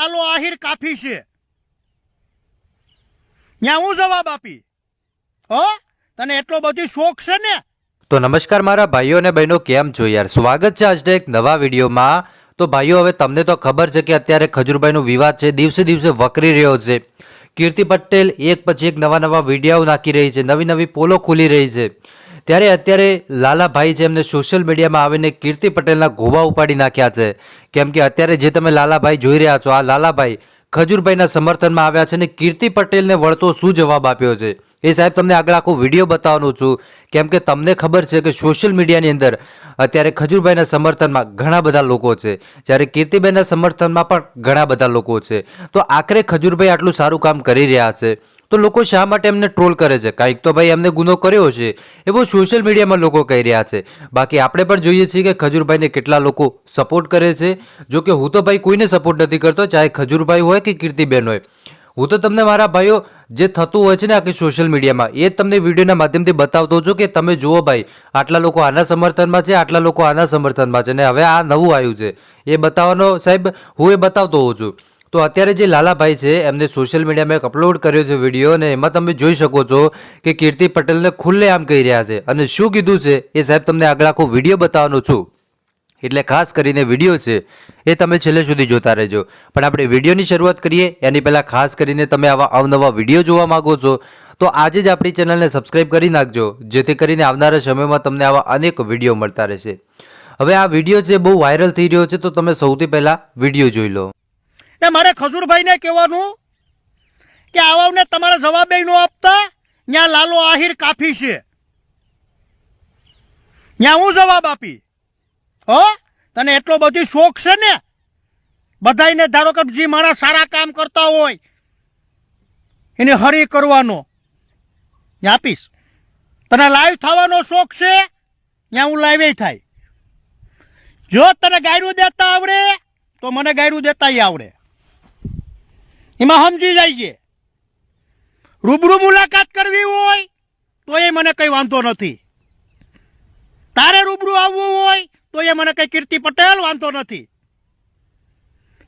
આલો આહિર કાફી છે. ત્યાં હું જવાબ આપી? હો? તને એટલો બધી શોખ છે ને? તો નમસ્કાર મારા ભાઈઓ અને બહેનો, કેમ છો યાર? સ્વાગત છે આજના એક નવા વિડીયોમાં. તો ભાઈઓ, હવે તમને તો ખબર છે કે અત્યારે ખજૂરભાઈનો વિવાદ છે, દિવસે દિવસે વકરી રહ્યો છે. કીર્તિ પટેલ એક પછી એક નવા નવા વીડિયો નાખી રહી છે, નવી નવી પોલો ખુલી રહી છે. ત્યારે અત્યારે લાલાભાઈ છે એમને સોશિયલ મીડિયામાં આવીને કીર્તિ પટેલના ગોબા ઉપાડી નાખ્યા છે. કેમ કે અત્યારે જે તમે લાલાભાઈ જોઈ રહ્યા છો, આ લાલાભાઈ ખજૂરભાઈના સમર્થનમાં આવ્યા છે અને કીર્તિ પટેલને વળતો શું જવાબ આપ્યો છે? એ સાહેબ, તમને આગળ આખો વીડિયો બતાવવાનું છું. કેમ કે તમને ખબર છે કે સોશિયલ મીડિયાની અંદર અત્યારે ખજૂરભાઈના સમર્થનમાં ઘણા બધા લોકો છે. જ્યારે કીર્તિભાઈના સમર્થનમાં પણ ઘણા બધા લોકો છે. તો આખરે ખજૂરભાઈ આટલું સારું કામ કરી રહ્યા છે. તો લોકો શા માટે એમને ટ્રોલ કરે છે? કાંઈક તો ભાઈ એમને ગુનો કર્યો છે. એવો સોશિયલ મીડિયામાં લોકો કહી રહ્યા છે. બાકી આપણે પણ જોઈએ છીએ કે ખજૂરભાઈને કેટલા લોકો સપોર્ટ કરે છે. જો કે હું તો ભાઈ કોઈને સપોર્ટ નથી કરતો, ચાહે ખજૂરભાઈ હોય કે કીર્તિબેન હોય. હું તો તમને મારા ભાઈઓ જે થતું હોય છે ને આખી સોશિયલ મીડિયામાં એ તમને વિડીયોના માધ્યમથી બતાવતો છું કે તમે જુઓ ભાઈ, આટલા લોકો આના સમર્થનમાં છે, આટલા લોકો આના સમર્થનમાં છે. ને હવે આ નવું આવ્યું છે. એ બતાવવાનો સાહેબ, હું એ બતાવતો હોઉં છું. તો અત્યારે જે લાલાભાઈ છે, એમને સોશિયલ મીડિયામાં એક અપલોડ કર્યો છે વીડિયો અને એમાં તમે જોઈ શકો છો કે કીર્તિ પટેલને ખુલ્લે આમ કહી રહ્યા છે. અને શું કીધું છે, એ સાહેબ તમને આગળ આખો વીડિયો બતાવવાનો છું. એટલે ખાસ કરીને વીડિયો છે, એ તમે છેલ્લે સુધી જોતા રહેજો. પણ આપણે વિડીયોની શરૂઆત કરીએ, એની પહેલાં ખાસ કરીને તમે આવા અવનવા વીડિયો જોવા માંગો છો, તો આજે જ આપણી ચેનલને સબસ્ક્રાઇબ કરી નાખજો, જેથી કરીને આવનારા સમયમાં તમને આવા અનેક વીડિયો મળતા રહેશે. હવે આ વીડિયો છે બહુ વાયરલ થઈ રહ્યો છે, તો તમે સૌથી પહેલાં વીડિયો જોઈ લો. એ મારે ખજૂરભાઈને કહેવાનું કે આવાને તમારે જવાબ ન આપતા ત્યાં લાલો આહિર કાફી છે. ત્યાં હું જવાબ આપી? હો? તને એટલો બધી શોખ છે ને? બધાયને ધારો કે જે માણસ સારા કામ કરતા હોય, એને હરી કરવાનો. આપીશ. તને લાઈવ થવાનો શોખ છે? ત્યાં હું લાઈવે થાય. જો તને ગાયરું દેતા આવડે, તો મને ગાયરું દેતાય આવડે. એમાં સમજી જાય છે. રૂબરૂ મુલાકાત કરવી હોય તો એ મને કઈ વાંધો નથી. તારે રૂબરૂ આવવું હોય તો એ મને કઈ કીર્તિ પટેલ વાંધો નથી.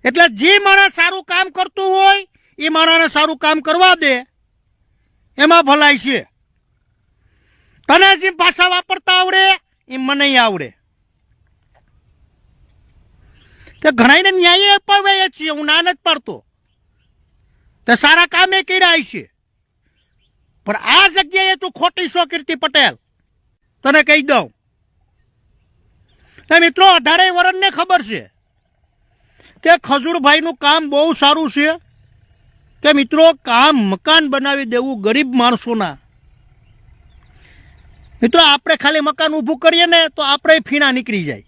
એટલે જે માણસ સારું કામ કરતું હોય એ માણસને સારું કામ કરવા દે. એમાં ભલાઈ છે. તને જે ભાષા વાપરતા આવડે એ મને આવડે. તે ઘણાને ન્યાય અપાવે છીએ, હું ના નથી પાડતો. તે સારા કામે કર્યા છે પણ આ જગ્યાએ તું ખોટી છો કીર્તિ પટેલ, તને કહી દઉં. મિત્રો અઢારેય વરણને ખબર છે કે ખજૂરભાઈનું કામ બહુ સારું છે કે મિત્રો, કામ મકાન બનાવી દેવું ગરીબ માણસોના. મિત્રો, આપણે ખાલી મકાન ઊભું કરીએ ને તો આપણે ફીણા નીકળી જાય.